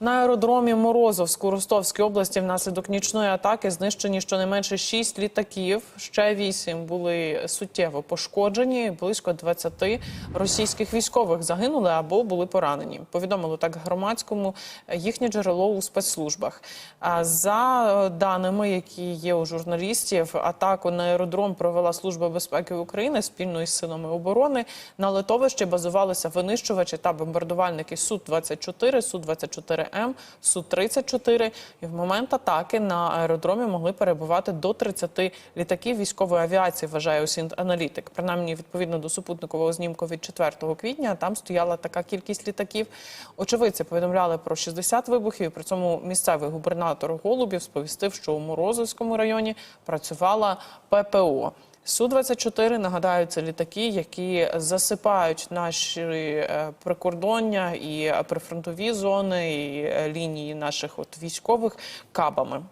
На аеродромі Морозовськ у Ростовській області внаслідок нічної атаки знищені щонайменше 6 літаків. Ще 8 були суттєво пошкоджені. Близько 20 російських військових загинули або були поранені. Повідомило так громадському їхнє джерело у спецслужбах. За даними, які є у журналістів, атаку на аеродром провела служба безпеки України спільно із силами оборони. На литовищі базувалися винищувачі та бомбардувальники су 24 су 24 м су 34 І в момент атаки на аеродромі могли перебувати до 30 літаків військової авіації. Вважає Осінт-аналітик. Принаймні, відповідно до супутникового знімку від 4 квітня, там стояла така кількість літаків. Очевидці повідомляли про 60 вибухів. При цьому місцевий губернатор Голубів сповістив, що у Морозовському районі працювала ППО. Су-24, нагадаю, це літаки, які засипають наші е, прикордоння і прифронтові зони, і е, лінії наших от військових кабами.